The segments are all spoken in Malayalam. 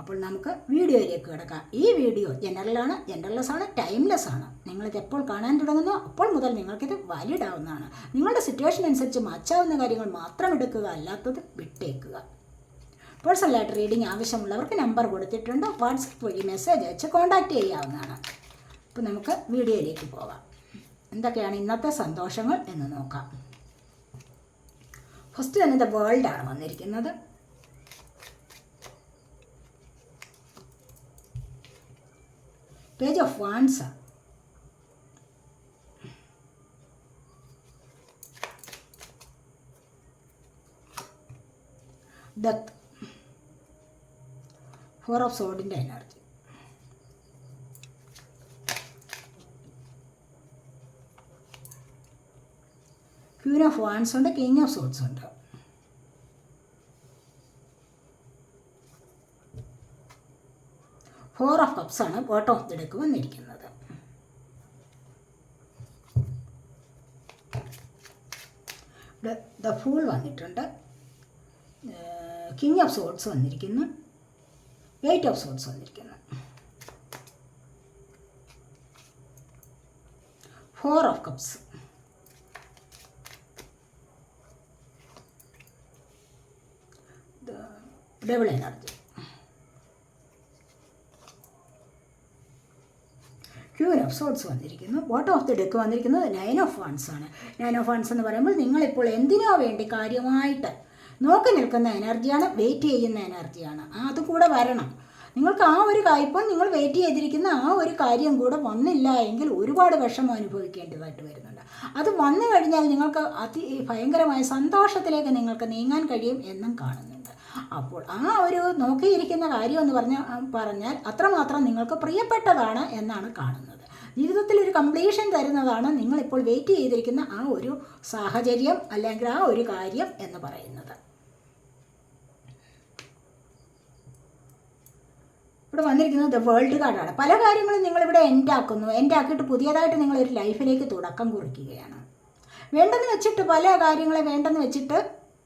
അപ്പോൾ നമുക്ക് വീഡിയോയിലേക്ക് കിടക്കാം. ഈ വീഡിയോ ജനറലാണ് ജനറൽലെസ് ആണ് ടൈംലെസ് ആണ് നിങ്ങളിത് എപ്പോൾ കാണാൻ തുടങ്ങുന്നോ അപ്പോൾ മുതൽ നിങ്ങൾക്കിത് വാലിഡ് ആവുന്നതാണ് നിങ്ങളുടെ സിറ്റുവേഷൻ അനുസരിച്ച് മാച്ചാവുന്ന കാര്യങ്ങൾ മാത്രം എടുക്കുക അല്ലാത്തത് വിട്ടേക്കുക. പേഴ്സണലായിട്ട് റീഡിംഗ് ആവശ്യമുള്ളവർക്ക് നമ്പർ കൊടുത്തിട്ടുണ്ട്. വാട്സപ്പ് വഴി മെസ്സേജ് അയച്ച് കോൺടാക്റ്റ് ചെയ്യാവുന്നതാണ്. അപ്പോൾ നമുക്ക് വീഡിയോയിലേക്ക് പോകാം എന്തൊക്കെയാണ് ഇന്നത്തെ സന്തോഷങ്ങൾ എന്ന് നോക്കാം. ഫസ്റ്റ് തന്നെ ദ വേൾഡാണ് വന്നിരിക്കുന്നത്. Page of wands death four of സോഡിന്റെ energy. Queen of wands ഉണ്ട് കിങ് ഓഫ് സോഡ്സ് ഉണ്ട്. ഫോർ ഓഫ് കപ്സ് ആണ് ബോട്ടം ഓഫ് ദി ഡെക്ക് വന്നിരിക്കുന്നത്. ദ ഫൂൾ വന്നിട്ടുണ്ട്. കിങ് ഓഫ് സോൾസ് വന്നിരിക്കുന്നു. വെയ്റ്റ് ഓഫ് സോൾസ് വന്നിരിക്കുന്നു. Four of cups double energy queen of വന്നിരിക്കുന്നു. ബോട്ടം ഓഫ് ദി ഡെക്ക് വന്നിരിക്കുന്നത്? നയൻ ഓഫ് വൺസ് ആണ്. നയൻ ഓഫ് വൺസ് എന്ന് പറയുമ്പോൾ നിങ്ങളിപ്പോൾ എന്തിനോ വേണ്ടി കാര്യമായിട്ട് നോക്കി നിൽക്കുന്ന എനർജിയാണ് വെയിറ്റ് ചെയ്യുന്ന എനർജിയാണ് അതുകൂടെ വരണം. നിങ്ങൾക്ക് ആ ഒരു ഇപ്പോൾ നിങ്ങൾ വെയിറ്റ് ചെയ്തിരിക്കുന്ന ആ ഒരു കാര്യം കൂടെ വന്നില്ല എങ്കിൽ ഒരുപാട് വിഷമം അനുഭവിക്കേണ്ടതായിട്ട് വരുന്നുണ്ട്. അത് വന്നു കഴിഞ്ഞാൽ നിങ്ങൾക്ക് അതി ഭയങ്കരമായ സന്തോഷത്തിലേക്ക് നിങ്ങൾക്ക് നീങ്ങാൻ കഴിയും എന്നും കാണുന്നുണ്ട് അപ്പോൾ ആ ഒരു നോക്കിയിരിക്കുന്ന കാര്യം എന്ന് പറഞ്ഞ പറഞ്ഞാൽ അത്രമാത്രം നിങ്ങൾക്ക് പ്രിയപ്പെട്ടതാണ് എന്നാണ് കാണുന്നത്. ജീവിതത്തിൽ ഒരു കംപ്ലീഷൻ തരുന്നതാണ് നിങ്ങളിപ്പോൾ വെയിറ്റ് ചെയ്തിരിക്കുന്ന ആ ഒരു സാഹചര്യം അല്ലെങ്കിൽ ആ ഒരു കാര്യം എന്ന് പറയുന്നത്. ഇവിടെ വന്നിരിക്കുന്നത് ദ വേൾഡ് കാർഡാണ് പല കാര്യങ്ങളും നിങ്ങളിവിടെ എൻഡ് ആക്കിയിട്ട് പുതിയതായിട്ട് നിങ്ങളൊരു ലൈഫിലേക്ക് തുടക്കം കുറിക്കുകയാണ്. വേണ്ടെന്ന് വെച്ചിട്ട് പല കാര്യങ്ങളെ വേണ്ടെന്ന് വെച്ചിട്ട്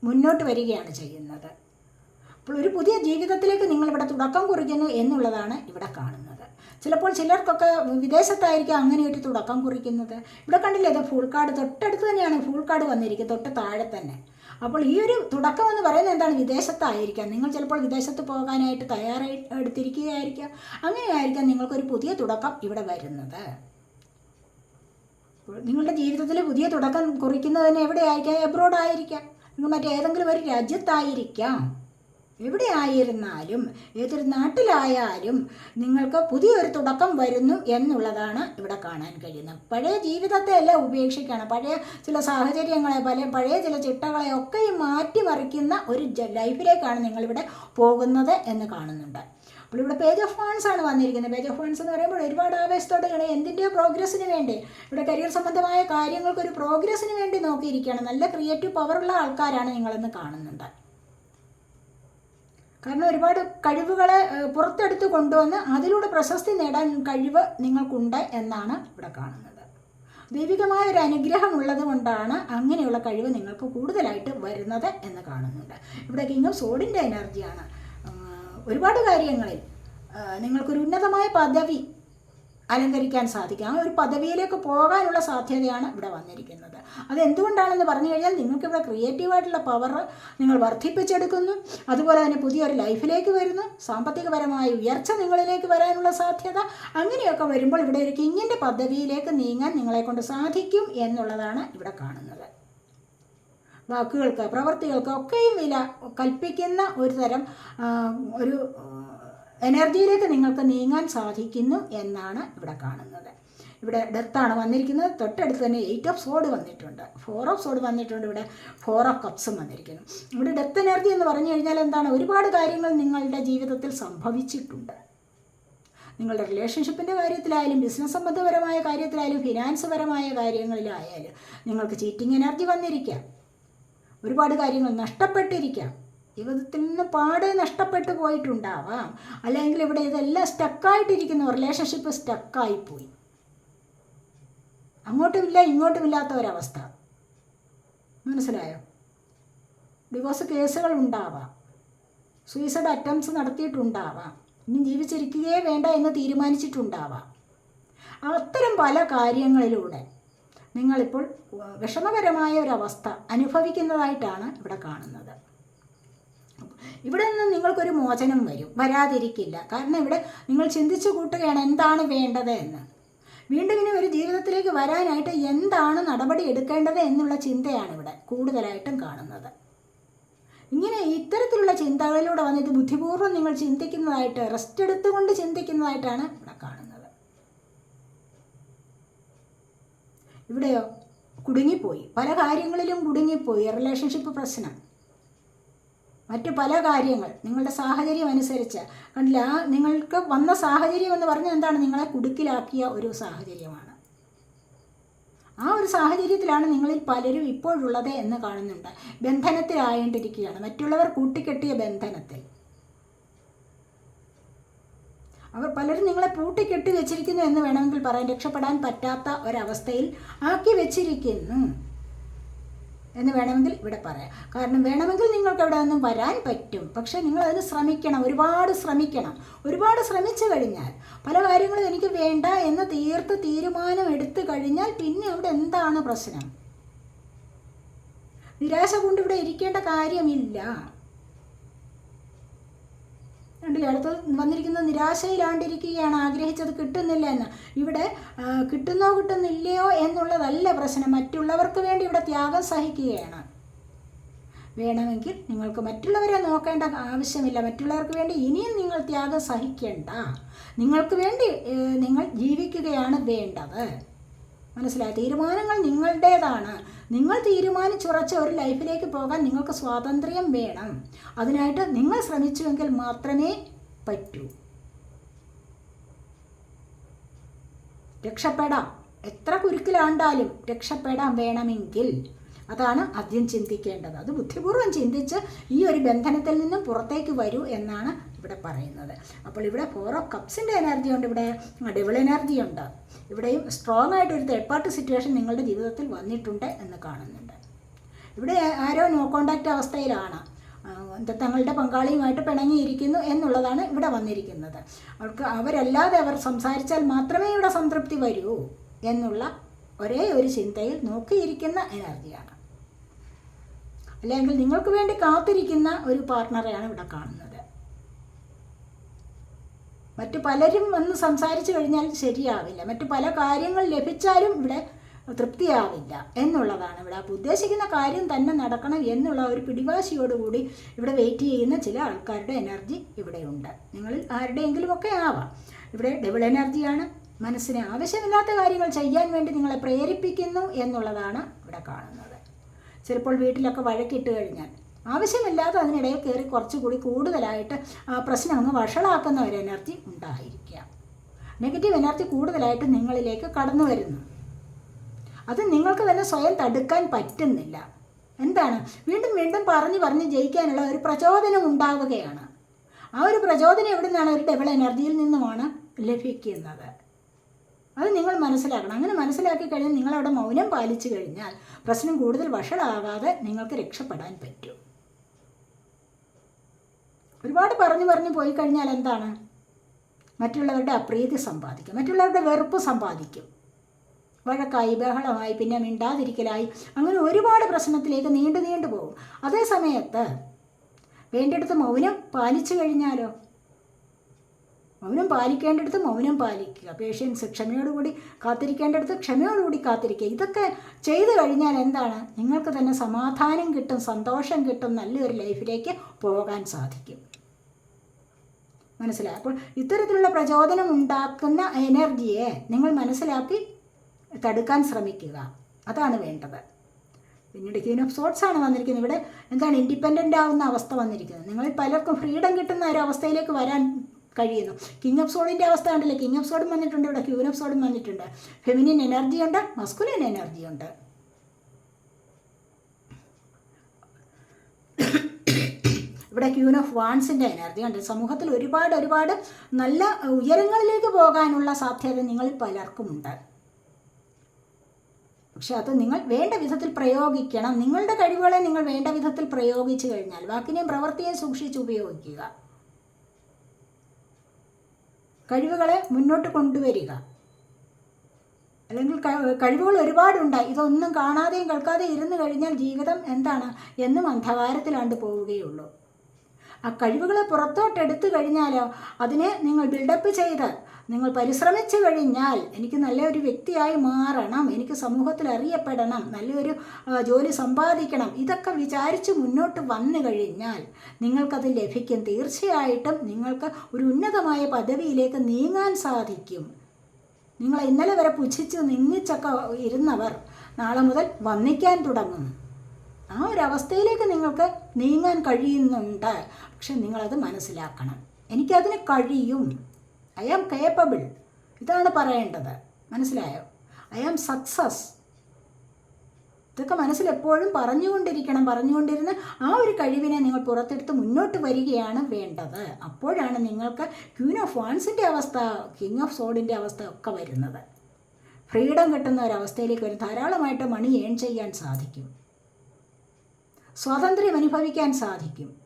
മുന്നോട്ട് വരികയാണ് ചെയ്യുന്നത്. അപ്പോൾ ഒരു പുതിയ ജീവിതത്തിലേക്ക് നിങ്ങൾ നിങ്ങളിവിടെ തുടക്കം കുറിക്കുന്നു എന്നുള്ളതാണ് ഇവിടെ കാണുന്നത്. ചിലപ്പോൾ ചിലർക്കൊക്കെ വിദേശത്തായിരിക്കും അങ്ങനെയായിട്ട് തുടക്കം കുറിക്കുന്നത്. ഇവിടെ കണ്ടില്ലേ ഇത് ഫുൾ കാർഡ് തൊട്ടടുത്ത് തന്നെയാണ് ഫുൾ കാർഡ് വന്നിരിക്കുന്നത് തൊട്ട് താഴെ തന്നെ. അപ്പോൾ ഈ ഒരു തുടക്കം എന്ന് പറയുന്നത് എന്താണ്? വിദേശത്തായിരിക്കാം. നിങ്ങൾ ചിലപ്പോൾ വിദേശത്ത് പോകാനായിട്ട് തയ്യാറായി എടുത്തിരിക്കുകയായിരിക്കാം. അങ്ങനെയായിരിക്കാം നിങ്ങൾക്കൊരു പുതിയ തുടക്കം ഇവിടെ വരുന്നത്. നിങ്ങളുടെ ജീവിതത്തിൽ പുതിയ തുടക്കം കുറിക്കുന്നതിന് എവിടെയായിരിക്കാം? എബ്രോഡ് ആയിരിക്കാം നിങ്ങൾ മറ്റേതെങ്കിലും ഒരു രാജ്യത്തായിരിക്കാം. എവിടെ ആയിരുന്നാലും ഏതൊരു നാട്ടിലായാലും നിങ്ങൾക്ക് പുതിയൊരു തുടക്കം വരുന്നു എന്നുള്ളതാണ് ഇവിടെ കാണാൻ കഴിയുന്നത്. പഴയ ജീവിതത്തെ അല്ല ഉപേക്ഷിക്കുകയാണ്. പഴയ ചില സാഹചര്യങ്ങളെ പല പഴയ ചില ചിട്ടകളെ ഒക്കെ മാറ്റിമറിക്കുന്ന ഒരു ലൈഫിലേക്കാണ് നിങ്ങളിവിടെ പോകുന്നത് എന്ന് കാണുന്നുണ്ട്. അപ്പോൾ ഇവിടെ പേജ് ഓഫ് ഫോൺസ് ആണ് വന്നിരിക്കുന്നത്. പേജ് ഓഫ് ഫോൺസ് എന്ന് പറയുമ്പോൾ ഒരുപാട് ആവേശത്തോടെയാണ് എന്തിന്റെയോ പ്രോഗ്രസ്സിന് വേണ്ടി ഇവിടെ കരിയർ സംബന്ധമായ കാര്യങ്ങൾക്ക് ഒരു പ്രോഗ്രസ്സിന് വേണ്ടി നോക്കിയിരിക്കുകയാണ്. നല്ല ക്രിയേറ്റീവ് പവറുള്ള ആൾക്കാരാണ് നിങ്ങളെന്ന് കാണുന്നുണ്ട്. കാരണം ഒരുപാട് കഴിവുകളെ പുറത്തെടുത്ത് കൊണ്ടുവന്ന് അതിലൂടെ പ്രശസ്തി നേടാൻ കഴിവ് നിങ്ങൾക്കുണ്ട് എന്നാണ് ഇവിടെ കാണുന്നത്. ദൈവികമായ ഒരു അനുഗ്രഹം ഉള്ളത് കൊണ്ടാണ് അങ്ങനെയുള്ള കഴിവ് നിങ്ങൾക്ക് കൂടുതലായിട്ട് വരുന്നത് എന്ന് കാണുന്നുണ്ട്. ഇവിടെ കിങ് സോഡിന്റെ എനർജിയാണ് ഒരുപാട് കാര്യങ്ങളിൽ നിങ്ങൾക്കൊരു ഉന്നതമായ പദവി അലങ്കരിക്കാൻ സാധിക്കും. ആ ഒരു പദവിയിലേക്ക് പോകാനുള്ള സാധ്യതയാണ് ഇവിടെ വന്നിരിക്കുന്നത്. അത് എന്തുകൊണ്ടാണെന്ന് പറഞ്ഞു കഴിഞ്ഞാൽ നിങ്ങൾക്കിവിടെ ക്രിയേറ്റീവായിട്ടുള്ള പവർ നിങ്ങൾ വർദ്ധിപ്പിച്ചെടുക്കുന്നു. അതുപോലെ തന്നെ പുതിയൊരു ലൈഫിലേക്ക് വരുന്നു. സാമ്പത്തികപരമായ ഉയർച്ച നിങ്ങളിലേക്ക് വരാനുള്ള സാധ്യത. അങ്ങനെയൊക്കെ വരുമ്പോൾ ഇവിടെ ഒരു കിങ്ങിന്റെ പദവിയിലേക്ക് നീങ്ങാൻ നിങ്ങളെ കൊണ്ട് സാധിക്കും എന്നുള്ളതാണ് ഇവിടെ കാണുന്നത്. വാക്കുകൾക്ക് പ്രവൃത്തികൾക്ക് ഒക്കെയും വില കൽപ്പിക്കുന്ന ഒരു തരം ഒരു എനർജിയിലേക്ക് നിങ്ങൾക്ക് നീങ്ങാൻ സാധിക്കുന്നു എന്നാണ് ഇവിടെ കാണുന്നത്. ഇവിടെ ഡെത്താണ് വന്നിരിക്കുന്നത്. തൊട്ടടുത്ത് തന്നെ എയ്റ്റ് ഓഫ് സോഡ് വന്നിട്ടുണ്ട്. ഫോർ ഓഫ് സോഡ് വന്നിട്ടുണ്ട്. ഇവിടെ ഫോർ ഓഫ് കപ്സും വന്നിരിക്കുന്നു. ഇവിടെ ഡെത്ത് എനർജി എന്ന് പറഞ്ഞു കഴിഞ്ഞാൽ എന്താണ്? ഒരുപാട് കാര്യങ്ങൾ നിങ്ങളുടെ ജീവിതത്തിൽ സംഭവിച്ചിട്ടുണ്ട്. നിങ്ങളുടെ റിലേഷൻഷിപ്പിന്റെ കാര്യത്തിലായാലും ബിസിനസ് സംബന്ധപരമായ കാര്യത്തിലായാലും ഫിനാൻസ് പരമായ കാര്യങ്ങളിലായാലും നിങ്ങൾക്ക് ചീറ്റിംഗ് എനർജി വന്നിരിക്കാം. ഒരുപാട് കാര്യങ്ങൾ നഷ്ടപ്പെട്ടിരിക്കാം. ജീവിതത്തിൽ നിന്ന് പാടെ നഷ്ടപ്പെട്ടു പോയിട്ടുണ്ടാവാം. അല്ലെങ്കിൽ ഇവിടെ ഇതെല്ലാം സ്റ്റക്കായിട്ടിരിക്കുന്നു റിലേഷൻഷിപ്പ് സ്റ്റക്കായിപ്പോയി അങ്ങോട്ടുമില്ല ഇങ്ങോട്ടുമില്ലാത്ത ഒരവസ്ഥ മനസ്സിലായോ? ഡിവോഴ്സ് കേസുകൾ ഉണ്ടാവാം. സൂയിസൈഡ് അറ്റംപ്റ്റ്സ് നടത്തിയിട്ടുണ്ടാവാം. ഇനി ജീവിച്ചിരിക്കുകയേ വേണ്ട എന്ന് തീരുമാനിച്ചിട്ടുണ്ടാവാം. അത്തരം പല കാര്യങ്ങളിലൂടെ നിങ്ങളിപ്പോൾ വിഷമകരമായ ഒരവസ്ഥ അനുഭവിക്കുന്നതായിട്ടാണ് ഇവിടെ കാണുന്നത്. ഇവിടെ നിന്ന് നിങ്ങൾക്കൊരു മോചനം വരും. വരാതിരിക്കില്ല. കാരണം ഇവിടെ നിങ്ങൾ ചിന്തിച്ചു കൂട്ടുകയാണ് എന്താണ് വേണ്ടത് എന്ന്. വീണ്ടും ഇനി ഒരു ജീവിതത്തിലേക്ക് വരാനായിട്ട് എന്താണ് നടപടി എടുക്കേണ്ടത് എന്നുള്ള ചിന്തയാണ് ഇവിടെ കൂടുതലായിട്ടും കാണുന്നത്. ഇങ്ങനെ ഇത്തരത്തിലുള്ള ചിന്തകളിലൂടെ വന്നിട്ട് ബുദ്ധിപൂർവം നിങ്ങൾ ചിന്തിക്കുന്നതായിട്ട് റെസ്റ്റ് എടുത്തുകൊണ്ട് ചിന്തിക്കുന്നതായിട്ടാണ് ഇവിടെ കാണുന്നത്. ഇവിടെയോ? കുടുങ്ങിപ്പോയി. പല കാര്യങ്ങളിലും കുടുങ്ങിപ്പോയി. റിലേഷൻഷിപ്പ് പ്രശ്നം. മറ്റു പല കാര്യങ്ങൾ നിങ്ങളുടെ സാഹചര്യം അനുസരിച്ച്. കണ്ടില്ല നിങ്ങൾക്ക് വന്ന സാഹചര്യം എന്ന് പറഞ്ഞാൽ എന്താണ്? നിങ്ങളെ കുടുക്കിലാക്കിയ ഒരു സാഹചര്യമാണ്. ആ ഒരു സാഹചര്യത്തിലാണ് നിങ്ങളിൽ പലരും ഇപ്പോഴുള്ളത് എന്ന് കാണുന്നുണ്ട്. ബന്ധനത്തിലായേണ്ടിരിക്കുകയാണ്. മറ്റുള്ളവർ കൂട്ടിക്കെട്ടിയ ബന്ധനത്തിൽ. അവർ പലരും നിങ്ങളെ പൂട്ടിക്കെട്ടി വെച്ചിരിക്കുന്നു എന്ന് വേണമെങ്കിൽ പറയാൻ രക്ഷപ്പെടാൻ പറ്റാത്ത ഒരവസ്ഥയിൽ ആക്കി വെച്ചിരിക്കുന്നു. എന്ന് വേണമെങ്കിൽ ഇവിടെ പറയാം. കാരണം വേണമെങ്കിൽ നിങ്ങൾക്ക് അവിടെ നിന്നും വരാൻ പറ്റും. പക്ഷേ നിങ്ങൾ അതിന് ശ്രമിക്കണം. ഒരുപാട് ശ്രമിക്കണം. ഒരുപാട് ശ്രമിച്ചു കഴിഞ്ഞാൽ പല കാര്യങ്ങളും എനിക്ക് വേണ്ട എന്ന് തീർത്ത് തീരുമാനം എടുത്തു കഴിഞ്ഞാൽ പിന്നെ അവിടെ എന്താണ് പ്രശ്നം? നിരാശ കൊണ്ട് ഇവിടെ ഇരിക്കേണ്ട കാര്യമില്ല. കണ്ടില്ലേ അടുത്ത് വന്നിരിക്കുന്ന നിരാശയിലാണ്ടിരിക്കുകയാണ്. ആഗ്രഹിച്ചത് കിട്ടുന്നില്ല എന്ന്. ഇവിടെ കിട്ടുന്നോ കിട്ടുന്നില്ലയോ എന്നുള്ളതല്ല പ്രശ്നം. മറ്റുള്ളവർക്ക് വേണ്ടി ഇവിടെ ത്യാഗം സഹിക്കുകയാണ്. വേണമെങ്കിൽ നിങ്ങൾക്ക് മറ്റുള്ളവരെ നോക്കേണ്ട ആവശ്യമില്ല. മറ്റുള്ളവർക്ക് വേണ്ടി ഇനിയും നിങ്ങൾ ത്യാഗം സഹിക്കേണ്ട. നിങ്ങൾക്ക് വേണ്ടി നിങ്ങൾ ജീവിക്കുകയാണ് വേണ്ടത്. മനസ്സിലായ? തീരുമാനങ്ങൾ നിങ്ങളുടേതാണ്. നിങ്ങൾ തീരുമാനിച്ചുറച്ച ഒരു ലൈഫിലേക്ക് പോകാൻ നിങ്ങൾക്ക് സ്വാതന്ത്ര്യം വേണം. അതിനായിട്ട് നിങ്ങൾ ശ്രമിച്ചുവെങ്കിൽ മാത്രമേ പറ്റൂ. രക്ഷപ്പെടാം. എത്ര കുരുക്കിലാണ്ടാലും രക്ഷപ്പെടാൻ വേണമെങ്കിൽ. അതാണ് ആദ്യം ചിന്തിക്കേണ്ടത്. അത് ബുദ്ധിപൂർവം ചിന്തിച്ച് ഈ ഒരു ബന്ധനത്തിൽ നിന്നും പുറത്തേക്ക് വരൂ എന്നാണ് ഇവിടെ പറയുന്നത്. അപ്പോൾ ഇവിടെ ഫോർ ഓഫ് കപ്സിന്റെ എനർജി ഉണ്ട് ഇവിടെ. ഡബിൾ എനർജി ഉണ്ട്. ഇവിടെയും സ്ട്രോങ് ആയിട്ട് ഒരു തേർഡ് പാർട്ടി സിറ്റുവേഷൻ നിങ്ങളുടെ ജീവിതത്തിൽ വന്നിട്ടുണ്ട് എന്ന് കാണുന്നുണ്ട്. ഇവിടെ ആരോ നോ കോണ്ടാക്റ്റ് അവസ്ഥയിലാണ്. തങ്ങളുടെ പങ്കാളിയുമായിട്ട് പിണങ്ങിയിരിക്കുന്നു എന്നുള്ളതാണ് ഇവിടെ വന്നിരിക്കുന്നത്. അവർക്ക് അവരല്ലാതെ അവർ സംസാരിച്ചാൽ മാത്രമേ ഇവിടെ സംതൃപ്തി വരൂ എന്നുള്ള ഒരേ ഒരു ചിന്തയിൽ നോക്കിയിരിക്കുന്ന എനർജിയാണ് അല്ലെങ്കിൽ നിങ്ങൾക്ക് വേണ്ടി കാത്തിരിക്കുന്ന ഒരു പാർട്ട്ണറെയാണ് ഇവിടെ കാണുന്നത്. മറ്റു പലരും വന്ന് സംസാരിച്ചു കഴിഞ്ഞാൽ ശരിയാവില്ല. മറ്റു പല കാര്യങ്ങൾ ലഭിച്ചാലും ഇവിടെ തൃപ്തിയാവില്ല എന്നുള്ളതാണ്. ഇവിടെ അപ്പോൾ ഉദ്ദേശിക്കുന്ന കാര്യം തന്നെ നടക്കണം എന്നുള്ള ഒരു പിടിവാശിയോടുകൂടി ഇവിടെ വെയിറ്റ് ചെയ്യുന്ന ചില ആൾക്കാരുടെ എനർജി ഇവിടെയുണ്ട്. നിങ്ങളിൽ ആരുടെയെങ്കിലുമൊക്കെ ആവാം. ഇവിടെ ഡബിൾ എനർജിയാണ് മനസ്സിന് ആവശ്യമില്ലാത്ത കാര്യങ്ങൾ ചെയ്യാൻ വേണ്ടി നിങ്ങളെ പ്രേരിപ്പിക്കുന്നു എന്നുള്ളതാണ് ഇവിടെ കാണുന്നത്. ചിലപ്പോൾ വീട്ടിലൊക്കെ വഴക്കിട്ട് കഴിഞ്ഞാൽ. ആവശ്യമില്ലാതെ അതിനിടയിൽ കയറി കുറച്ചുകൂടി കൂടുതലായിട്ട് പ്രശ്നം അങ്ങ് വഷളാക്കുന്ന ഒരു എനർജി ഉണ്ടായിരിക്കുക നെഗറ്റീവ് എനർജി കൂടുതലായിട്ട് നിങ്ങളിലേക്ക് കടന്നു വരുന്നു. അത് നിങ്ങൾക്ക് തന്നെ സ്വയം തടുക്കാൻ പറ്റുന്നില്ല. എന്താണ്? വീണ്ടും വീണ്ടും പറഞ്ഞു പറഞ്ഞ് ജയിക്കാനുള്ള ഒരു പ്രചോദനം ഉണ്ടാവുകയാണ്. ആ ഒരു പ്രചോദനം എവിടെ നിന്നാണ് ഒരു ഡബിൾ എനർജിയിൽ നിന്നുമാണ് ലഭിക്കുന്നത്. അത് നിങ്ങൾ മനസ്സിലാക്കണം. അങ്ങനെ മനസ്സിലാക്കി കഴിഞ്ഞാൽ നിങ്ങളവിടെ മൗനം പാലിച്ചു കഴിഞ്ഞാൽ പ്രശ്നം കൂടുതൽ വഷളാകാതെ നിങ്ങൾക്ക് രക്ഷപ്പെടാൻ പറ്റും. ഒരുപാട് പറഞ്ഞു പറഞ്ഞു പോയി കഴിഞ്ഞാൽ എന്താണ്? മറ്റുള്ളവരുടെ അപ്രീതി സമ്പാദിക്കും. മറ്റുള്ളവരുടെ വെറുപ്പ് സമ്പാദിക്കും. വഴക്കായി ബഹളമായി പിന്നെ മിണ്ടാതിരിക്കലായി അങ്ങനെ ഒരുപാട് പ്രശ്നത്തിലേക്ക് നീണ്ടു നീണ്ടു പോകും. അതേ സമയത്ത് വേണ്ടിയെടുത്ത് മൗനം പാലിച്ചു കഴിഞ്ഞാലോ? മൗനം പാലിക്കേണ്ടടുത്ത് മൗനം പാലിക്കുക. പേഷ്യൻസ് ക്ഷമയോടുകൂടി കാത്തിരിക്കേണ്ടടുത്ത് ക്ഷമയോടുകൂടി കാത്തിരിക്കുക. ഇതൊക്കെ ചെയ്തു കഴിഞ്ഞാൽ എന്താണ്? നിങ്ങൾക്ക് തന്നെ സമാധാനം കിട്ടും സന്തോഷം കിട്ടും നല്ലൊരു ലൈഫിലേക്ക് പോകാൻ സാധിക്കും. മനസ്സിലായി? അപ്പോൾ ഇത്തരത്തിലുള്ള പ്രചോദനം ഉണ്ടാക്കുന്ന എനർജിയെ നിങ്ങൾ മനസ്സിലാക്കി തടുക്കാൻ ശ്രമിക്കുക. അതാണ് വേണ്ടത്. പിന്നീട് ക്യൂൻ ഓഫ് സോട്ട്സ് ആണ് വന്നിരിക്കുന്നത്. ഇവിടെ എന്താണ്? ഇൻഡിപെൻഡന്റ് ആവുന്ന അവസ്ഥ വന്നിരിക്കുന്നത്. നിങ്ങൾ പലർക്കും ഫ്രീഡം കിട്ടുന്ന ഒരു അവസ്ഥയിലേക്ക് വരാൻ കഴിയുന്നു. കിങ് ഓഫ് സോഡിന്റെ അവസ്ഥ ഉണ്ടല്ലോ കിങ് ഓഫ് സോഡും വന്നിട്ടുണ്ട് ഇവിടെ. ക്യൂൻ ഓഫ് സോഡും വന്നിട്ടുണ്ട്. ഫെമിനിൻ എനർജി ഉണ്ട് മസ്കുലിൻ എനർജി ഉണ്ട്. ഇവിടെ ക്യൂൻ ഓഫ് വാൺസിന്റെ എനർജി ഉണ്ട്. സമൂഹത്തിൽ ഒരുപാട് ഒരുപാട് നല്ല ഉയരങ്ങളിലേക്ക് പോകാനുള്ള സാധ്യത നിങ്ങളിൽ പലർക്കുമുണ്ട് പക്ഷെ അത് നിങ്ങൾ വേണ്ട വിധത്തിൽ പ്രയോഗിക്കണം. നിങ്ങളുടെ കഴിവുകളെ നിങ്ങൾ വേണ്ട വിധത്തിൽ പ്രയോഗിച്ചു കഴിഞ്ഞാൽ വാക്കിനെയും പ്രവൃത്തിയെയും സൂക്ഷിച്ച് ഉപയോഗിക്കുക. കഴിവുകളെ മുന്നോട്ട് കൊണ്ടുവരിക. അല്ലെങ്കിൽ കഴിവുകൾ ഒരുപാടുണ്ടായി. ഇതൊന്നും കാണാതെയും കേൾക്കാതെയും ഇരുന്ന് കഴിഞ്ഞാൽ ജീവിതം എന്താണ്? എന്നും അന്ധകാരത്തിലാണ്ട് പോവുകയുള്ളൂ. ആ കഴിവുകളെ പുറത്തോട്ടെടുത്തു കഴിഞ്ഞാലോ അതിനെ നിങ്ങൾ ബിൽഡപ്പ് ചെയ്ത് നിങ്ങൾ പരിശ്രമിച്ചു കഴിഞ്ഞാൽ എനിക്ക് നല്ലൊരു വ്യക്തിയായി മാറണം എനിക്ക് സമൂഹത്തിൽ അറിയപ്പെടണം നല്ലൊരു ജോലി സമ്പാദിക്കണം. ഇതൊക്കെ വിചാരിച്ച് മുന്നോട്ട് വന്നു കഴിഞ്ഞാൽ നിങ്ങൾക്കത് ലഭിക്കും. തീർച്ചയായിട്ടും നിങ്ങൾക്ക് ഒരു ഉന്നതമായ പദവിയിലേക്ക് നീങ്ങാൻ സാധിക്കും. നിങ്ങൾ ഇന്നലെ വരെ പുച്ഛിച്ച് നിന്നിച്ചൊക്കെ ഇരുന്നവർ നാളെ മുതൽ വന്നിക്കാൻ തുടങ്ങും. ആ ഒരു അവസ്ഥയിലേക്ക് നിങ്ങൾക്ക് നീങ്ങാൻ കഴിയുന്നുണ്ട്. പക്ഷെ നിങ്ങളത് മനസ്സിലാക്കണം. എനിക്കതിന് കഴിയും. ഐ ആം കേപ്പബിൾ ഇതാണ് പറയേണ്ടത്. മനസ്സിലായോ? ഐ ആം സക്സസ് ഇതൊക്കെ മനസ്സിലെപ്പോഴും പറഞ്ഞുകൊണ്ടിരിക്കണം. പറഞ്ഞുകൊണ്ടിരുന്ന് ആ ഒരു കഴിവിനെ നിങ്ങൾ പുറത്തെടുത്ത് മുന്നോട്ട് വരികയാണ് വേണ്ടത്. അപ്പോഴാണ് നിങ്ങൾക്ക് ക്യൂൻ ഓഫ് വാൺസിന്റെ അവസ്ഥ കിങ് ഓഫ് സോഡിന്റെ അവസ്ഥ ഒക്കെ വരുന്നത്. ഫ്രീഡം കിട്ടുന്ന ഒരവസ്ഥയിലേക്ക് ഒരു ധാരാളമായിട്ട് മണി ഏൺ ചെയ്യാൻ സാധിക്കും. സ്വാതന്ത്ര്യം അനുഭവിക്കാൻ സാധിക്കും.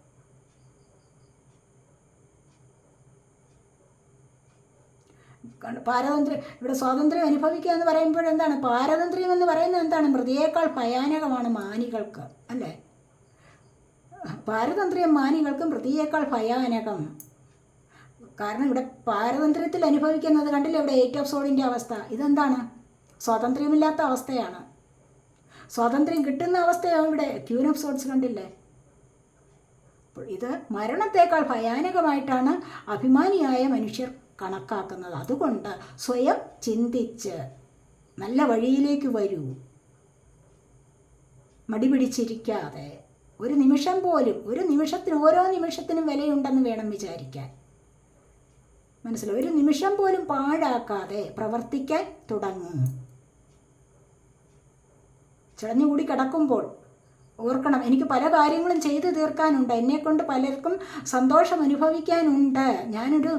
പാരതന്ത്ര്യം ഇവിടെ സ്വാതന്ത്ര്യം അനുഭവിക്കുക എന്ന് പറയുമ്പോൾ എന്താണ്? പാരതന്ത്ര്യം എന്ന് പറയുന്നത് എന്താണ്? മൃതിയേക്കാൾ ഭയാനകമാണ് മാനികൾക്ക് അല്ലേ? പാരതന്ത്ര്യം മാനികൾക്ക് മൃതിയേക്കാൾ ഭയാനകം. കാരണം ഇവിടെ പാരതന്ത്ര്യത്തിൽ അനുഭവിക്കുന്നത് കണ്ടില്ല? ഇവിടെ എയ്റ്റ് ഓഫ് സോളിന്റെ അവസ്ഥ. ഇതെന്താണ്? സ്വാതന്ത്ര്യമില്ലാത്ത അവസ്ഥയാണ്. സ്വാതന്ത്ര്യം കിട്ടുന്ന അവസ്ഥയാണ് ഇവിടെ. ക്യൂൻ ഓഫ് സോൾസ് കണ്ടില്ലേ? ഇത് മരണത്തേക്കാൾ ഭയാനകമായിട്ടാണ് അഭിമാനിയായ മനുഷ്യർ കണക്കാക്കുന്നത്. അതുകൊണ്ട് സ്വയം ചിന്തിച്ച് നല്ല വഴിയിലേക്ക് വരൂ. മടി പിടിച്ചിരിക്കാതെ ഒരു നിമിഷം പോലും ഒരു നിമിഷത്തിന് ഓരോ നിമിഷത്തിനും വിലയുണ്ടെന്ന് വേണം വിചാരിക്കാൻ. മനസ്സിലായി? ഒരു നിമിഷം പോലും പാഴാക്കാതെ പ്രവർത്തിക്കാൻ തുടങ്ങും. ചടഞ്ഞുകൂടി കിടക്കുമ്പോൾ ഓർക്കണം എനിക്ക് പല കാര്യങ്ങളും ചെയ്തു തീർക്കാനുണ്ട്. എന്നെക്കൊണ്ട് പലർക്കും സന്തോഷം അനുഭവിക്കാനുണ്ട്. ഞാനൊരു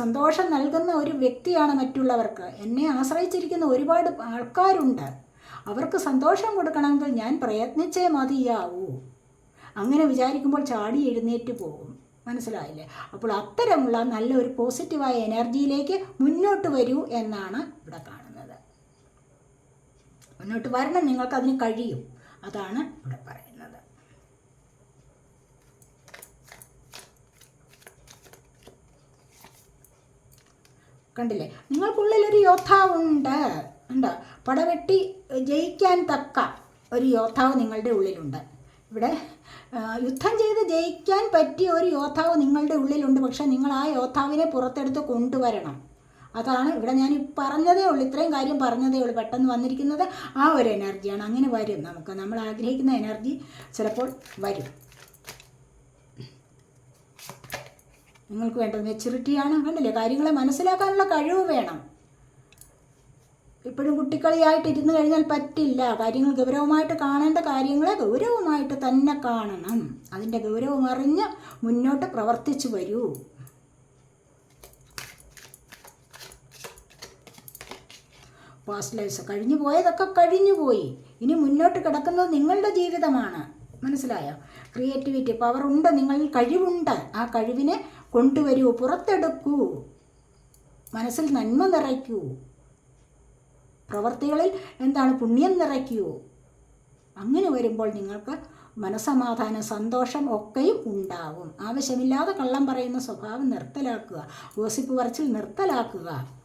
സന്തോഷം നൽകുന്ന ഒരു വ്യക്തിയാണ് മറ്റുള്ളവർക്ക്. എന്നെ ആശ്രയിച്ചിരിക്കുന്ന ഒരുപാട് ആൾക്കാരുണ്ട്. അവർക്ക് സന്തോഷം കൊടുക്കണമെങ്കിൽ ഞാൻ പ്രയത്നിച്ചേ മതിയാവൂ. അങ്ങനെ വിചാരിക്കുമ്പോൾ ചാടി എഴുന്നേറ്റ് പോകും. മനസ്സിലായില്ലേ? അപ്പോൾ അത്തരമുള്ള നല്ലൊരു പോസിറ്റീവായ എനർജിയിലേക്ക് മുന്നോട്ട് വരൂ എന്നാണ് ഇവിടെ കാണുന്നത്. മുന്നോട്ട് വരണം നിങ്ങൾക്കതിന് കഴിയും. അതാണ് ഇവിടെ പറയുന്നത്. കണ്ടില്ലേ? നിങ്ങൾക്കുള്ളിൽ ഒരു യോദ്ധാവുണ്ട്. ഉണ്ട്. പടവെട്ടി ജയിക്കാൻ തക്ക ഒരു യോദ്ധാവ് നിങ്ങളുടെ ഉള്ളിലുണ്ട്. ഇവിടെ യുദ്ധം ചെയ്ത് ജയിക്കാൻ പറ്റിയ ഒരു യോദ്ധാവ് നിങ്ങളുടെ ഉള്ളിലുണ്ട്. പക്ഷേ നിങ്ങൾ ആ യോദ്ധാവിനെ പുറത്തെടുത്ത് കൊണ്ടുവരണം. അതാണ് ഇവിടെ ഞാൻ പറഞ്ഞതേ ഉള്ളൂ. ഇത്രയും കാര്യം പറഞ്ഞതേ ഉള്ളൂ. പെട്ടെന്ന് വന്നിരിക്കുന്നത് ആ ഒരു എനർജിയാണ്. അങ്ങനെ വരും നമുക്ക്. നമ്മൾ ആഗ്രഹിക്കുന്ന എനർജി ചിലപ്പോൾ വരും. നിങ്ങൾക്ക് വേണ്ടത് മെച്യൂരിറ്റിയാണ് കണ്ടില്ലേ? കാര്യങ്ങളെ മനസ്സിലാക്കാനുള്ള കഴിവ് വേണം. ഇപ്പോഴും കുട്ടിക്കളിയായിട്ട് ഇരുന്ന് കഴിഞ്ഞാൽ പറ്റില്ല. കാര്യങ്ങൾ ഗൗരവമായിട്ട് കാണേണ്ട കാര്യങ്ങളെ ഗൗരവമായിട്ട് തന്നെ കാണണം. അതിന്റെ ഗൗരവം അറിഞ്ഞ് മുന്നോട്ട് പ്രവർത്തിച്ചു വരൂ. പാസ്റ്റ് ലൈഫ്സ് കഴിഞ്ഞു പോയതൊക്കെ കഴിഞ്ഞു പോയി. ഇനി മുന്നോട്ട് കിടക്കുന്നത് നിങ്ങളുടെ ജീവിതമാണ്. മനസ്സിലായോ? ക്രിയേറ്റിവിറ്റി പവർ ഉണ്ട്. നിങ്ങളിൽ കഴിവുണ്ട്. ആ കഴിവിനെ കൊണ്ടുവരൂ. പുറത്തെടുക്കൂ. മനസ്സിൽ നന്മ നിറയ്ക്കൂ. പ്രവർത്തികളിൽ എന്താണ് പുണ്യം നിറയ്ക്കൂ. അങ്ങനെ വരുമ്പോൾ നിങ്ങൾക്ക് മനസമാധാനം സന്തോഷം ഒക്കെയും ഉണ്ടാവും. ആവശ്യമില്ലാതെ കള്ളം പറയുന്ന സ്വഭാവം നിർത്തലാക്കുക. ഗോസിപ്പ് പറച്ചിൽ നിർത്തലാക്കുക.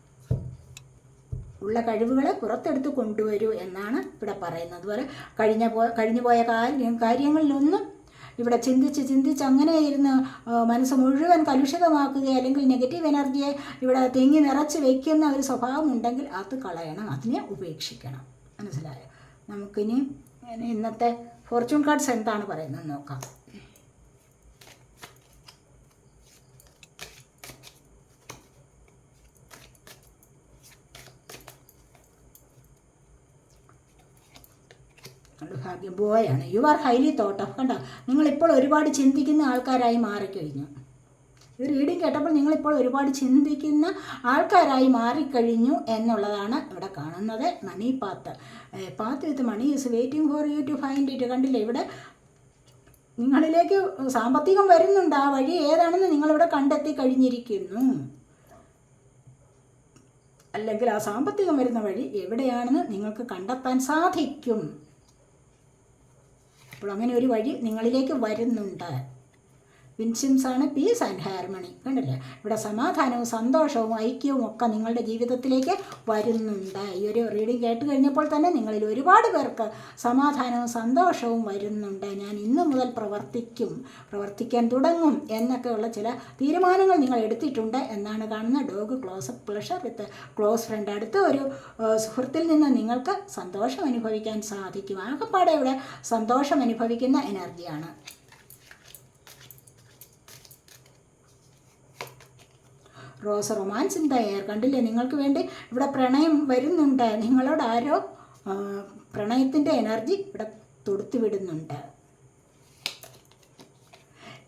ഉള്ള കഴിവുകളെ പുറത്തെടുത്ത് കൊണ്ടുവരൂ എന്നാണ് ഇവിടെ പറയുന്നത്. അതുപോലെ കഴിഞ്ഞ പോ കഴിഞ്ഞു പോയ കാര്യം കാര്യങ്ങളിലൊന്നും ഇവിടെ ചിന്തിച്ച് ചിന്തിച്ച് അങ്ങനെ ഇരുന്ന് മനസ്സ് മുഴുവൻ കലുഷിതമാക്കുക അല്ലെങ്കിൽ നെഗറ്റീവ് എനർജിയെ ഇവിടെ തിങ്ങി നിറച്ച് വയ്ക്കുന്ന ഒരു സ്വഭാവം ഉണ്ടെങ്കിൽ അത് കളയണം അതിനെ ഉപേക്ഷിക്കണം. മനസ്സിലായോ? നമുക്കിനി ഇന്നത്തെ ഫോർച്യൂൺ കാർഡ്സ് എന്താണ് പറയുന്നത് നോക്കാം. അത് ഭാഗ്യം ബോയാണ്. You are highly thought of കണ്ടോ? നിങ്ങളിപ്പോൾ ഒരുപാട് ചിന്തിക്കുന്ന ആൾക്കാരായി മാറിക്കഴിഞ്ഞു. ഈ റീഡിങ് കേട്ടപ്പോൾ നിങ്ങളിപ്പോൾ ഒരുപാട് ചിന്തിക്കുന്ന ആൾക്കാരായി മാറിക്കഴിഞ്ഞു എന്നുള്ളതാണ് ഇവിടെ കാണുന്നത്. Money path path with money is waiting for you to find it കണ്ടില്ലേ? ഇവിടെ നിങ്ങളിലേക്ക് സാമ്പത്തികം വരുന്നുണ്ട്. ആ വഴി ഏതാണെന്ന് നിങ്ങളിവിടെ കണ്ടെത്തി കഴിഞ്ഞിരിക്കുന്നു. അല്ലെങ്കിൽ ആ സാമ്പത്തികം വരുന്ന വഴി എവിടെയാണെന്ന് നിങ്ങൾക്ക് കണ്ടെത്താൻ സാധിക്കും. അപ്പോൾ അങ്ങനെ ഒരു വഴി നിങ്ങളിലേക്ക് വരുന്നുണ്ട്. വിൻസിംസ് ആണ് പീസ് ആൻഡ് ഹാർമണി കണ്ടില്ലേ? ഇവിടെ സമാധാനവും സന്തോഷവും ഐക്യവും ഒക്കെ നിങ്ങളുടെ ജീവിതത്തിലേക്ക് വരുന്നുണ്ട്. ഈ ഒരു റീഡിംഗ് കേട്ട് കഴിഞ്ഞപ്പോൾ തന്നെ നിങ്ങളിൽ ഒരുപാട് പേർക്ക് സമാധാനവും സന്തോഷവും വരുന്നുണ്ട്. ഞാൻ ഇന്നു മുതൽ പ്രവർത്തിക്കും പ്രവർത്തിക്കാൻ തുടങ്ങും എന്നൊക്കെയുള്ള ചില തീരുമാനങ്ങൾ നിങ്ങൾ എടുത്തിട്ടുണ്ട് എന്നാണ് കാണുന്ന dog close pleasure with close friend അടുത്ത ഒരു സുഹൃത്തിൽ നിന്ന് നിങ്ങൾക്ക് സന്തോഷം അനുഭവിക്കാൻ സാധിക്കും. ആകെപ്പാടെ ഇവിടെ സന്തോഷം അനുഭവിക്കുന്ന എനർജിയാണ് rose romance in the air കണ്ടില്ലേ? നിങ്ങൾക്ക് വേണ്ടി ഇവിടെ പ്രണയം വരുന്നുണ്ട്. നിങ്ങളോട് ആരോ പ്രണയത്തിന്റെ എനർജി ഇവിടെ തൊടുത്തു വിടുന്നുണ്ട്.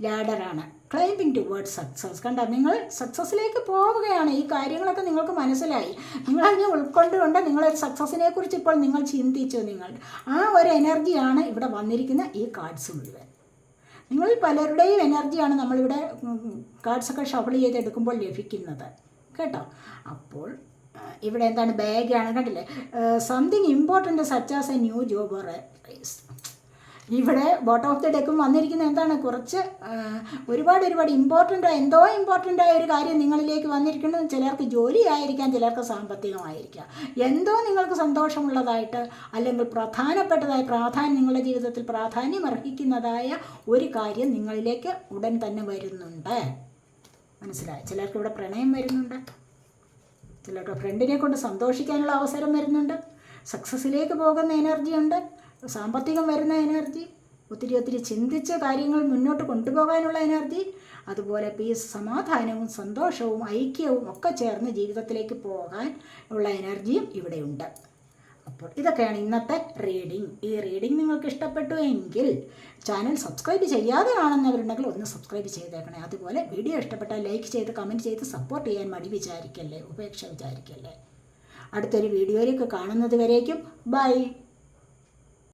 ലാഡറാണ് ക്ലൈംബിങ് ടു വേർഡ് സക്സസ് കണ്ട? നിങ്ങൾ സക്സസ്സിലേക്ക് പോവുകയാണ്. ഈ കാര്യങ്ങളൊക്കെ നിങ്ങൾക്ക് മനസ്സിലായി. നിങ്ങൾ അതിനെ ഉൾക്കൊണ്ടുകൊണ്ട് നിങ്ങളൊരു സക്സസ്സിനെ കുറിച്ച് ഇപ്പോൾ നിങ്ങൾ ചിന്തിച്ചു നിങ്ങൾ. ആ ഒരു എനർജിയാണ് ഇവിടെ വന്നിരിക്കുന്ന ഈ കാർഡ്സ് മുഴുവൻ. നിങ്ങൾ പലരുടെയും എനർജിയാണ് നമ്മളിവിടെ കാർഡ്സൊക്കെ ഷഫിൾ ചെയ്തെടുക്കുമ്പോൾ ലഭിക്കുന്നത്. കേട്ടോ? അപ്പോൾ ഇവിടെ എന്താണ് ബാഗാണ്. കണ്ടില്ലേ? Something important such as a new job or ഇവിടെ ബോട്ടം ഓഫ് ദി ഡെക്കും വന്നിരിക്കുന്ന എന്താണ്? കുറച്ച് ഒരുപാട് ഒരുപാട് ഇമ്പോർട്ടന്റ് എന്തോ ഇമ്പോർട്ടന്റ് ആയ ഒരു കാര്യം നിങ്ങളിലേക്ക് വന്നിരിക്കുന്നത് ചിലർക്ക് ജോലി ആയിരിക്കാം ചിലർക്ക് സാമ്പത്തികമായിരിക്കാം. എന്തോ നിങ്ങൾക്ക് സന്തോഷമുള്ളതായിട്ട് അല്ലെങ്കിൽ പ്രധാനപ്പെട്ടതായ പ്രാധാന്യം നിങ്ങളുടെ ജീവിതത്തിൽ പ്രാധാന്യം അർഹിക്കുന്നതായ ഒരു കാര്യം നിങ്ങളിലേക്ക് ഉടൻ തന്നെ വരുന്നുണ്ട്. മനസ്സിലായി? ചിലർക്ക് ഇവിടെ പ്രണയം വരുന്നുണ്ട്. ചിലർക്ക് ഫ്രണ്ടിനെ കൊണ്ട് സന്തോഷിക്കാനുള്ള അവസരം വരുന്നുണ്ട്. സക്സസ്സിലേക്ക് പോകുന്ന എനർജി ഉണ്ട്. സാമ്പത്തികം വരുന്ന എനർജി ഒത്തിരി ഒത്തിരി ചിന്തിച്ച് കാര്യങ്ങൾ മുന്നോട്ട് കൊണ്ടുപോകാനുള്ള എനർജി അതുപോലെ പീസ് സമാധാനവും സന്തോഷവും ഐക്യവും ഒക്കെ ചേർന്ന് ജീവിതത്തിലേക്ക് പോകാൻ ഉള്ള എനർജിയും ഇവിടെയുണ്ട്. അപ്പോൾ ഇതൊക്കെയാണ് ഇന്നത്തെ റീഡിംഗ് ഈ റീഡിംഗ് നിങ്ങൾക്ക് ഇഷ്ടപ്പെട്ടു എങ്കിൽ ചാനൽ സബ്സ്ക്രൈബ് ചെയ്യാതെ കാണുന്നവരുണ്ടെങ്കിൽ ഒന്ന് സബ്സ്ക്രൈബ് ചെയ്തേക്കണേ. അതുപോലെ വീഡിയോ ഇഷ്ടപ്പെട്ടാൽ ലൈക്ക് ചെയ്ത് കമന്റ് ചെയ്ത് സപ്പോർട്ട് ചെയ്യാൻ മടി വിചാരിക്കല്ലേ? ഉപേക്ഷ വിചാരിക്കല്ലേ? അടുത്തൊരു വീഡിയോയിലേക്ക് കാണുന്നത് വരേക്കും. ബൈ